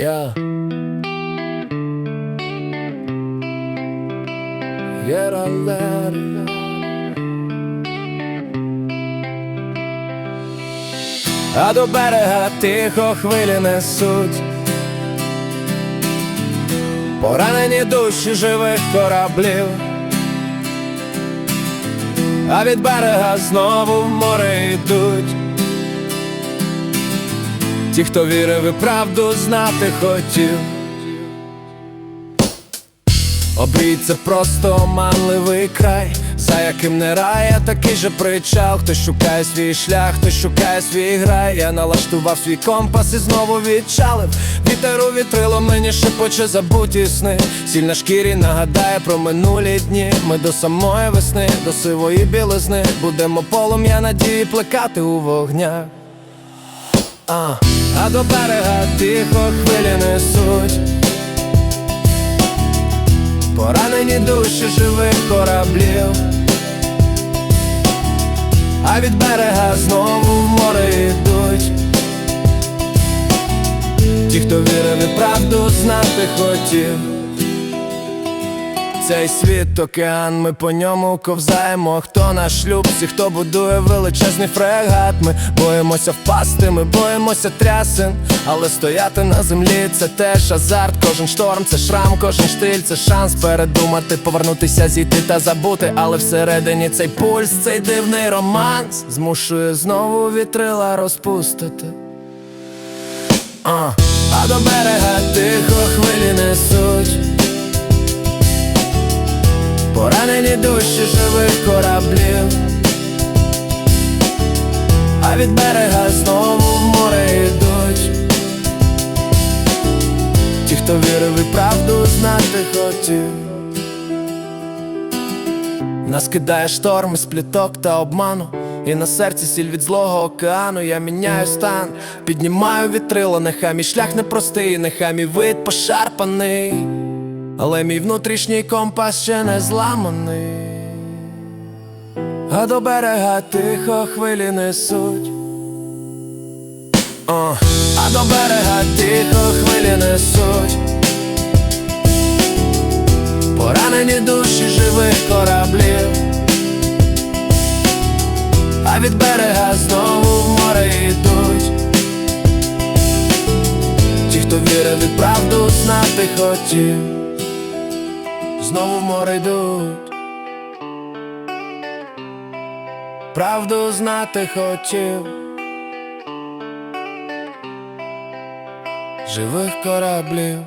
Я Єралер А до берега тихо хвилі несуть. Поранені душі живих кораблів. А від берега знову в море йдуть Ті, хто вірив і правду знати хотів Обрій це просто оманливий край, за яким не рай, а такий же причал. Хтось шукає свій шлях, хтось шукає свій грай. Я налаштував свій компас і знову відчалив. Вітер у вітрило мені шепоче забуті сни. Сіль на шкірі нагадає про минулі дні. Ми до самої весни, до сивої білизни. Будемо полум'я надії плекати у вогнях. А, а до берега тихо хвилі несуть Поранені душі живих кораблів, а від берега знову в море йдуть. Ті, хто вірив і правду знати хотів. Цей світ океан, ми по ньому ковзаємо. Хто на шлюбці, хто будує величезний фрегат. Ми боїмося впасти, ми боїмося трясин. Але стояти на землі це теж азарт. Кожен шторм, це шрам, кожен штиль, це шанс передумати, повернутися, зійти та забути. Але всередині цей пульс, цей дивний романс змушує знову вітрила розпустити. А, а до берега тихо хвилі несуть. Поранені душі живих кораблів, а від берега знову в море йдуть. Ті, хто вірив і правду знати хотів. Нас кидає шторм із пліток та обману, і на серці сіль від злого океану. Я міняю стан, піднімаю вітрило, нехай мій шлях непростий, нехай мій вид пошарпаний. Але мій внутрішній компас ще не зламаний, а до берега тихо хвилі несуть. А до берега тихо хвилі несуть. Поранені душі живих кораблів, а від берега знову в море йдуть. Ті, хто вірив і правду знати хотів знову в море йдуть. Правду знати хотів. Живих кораблів.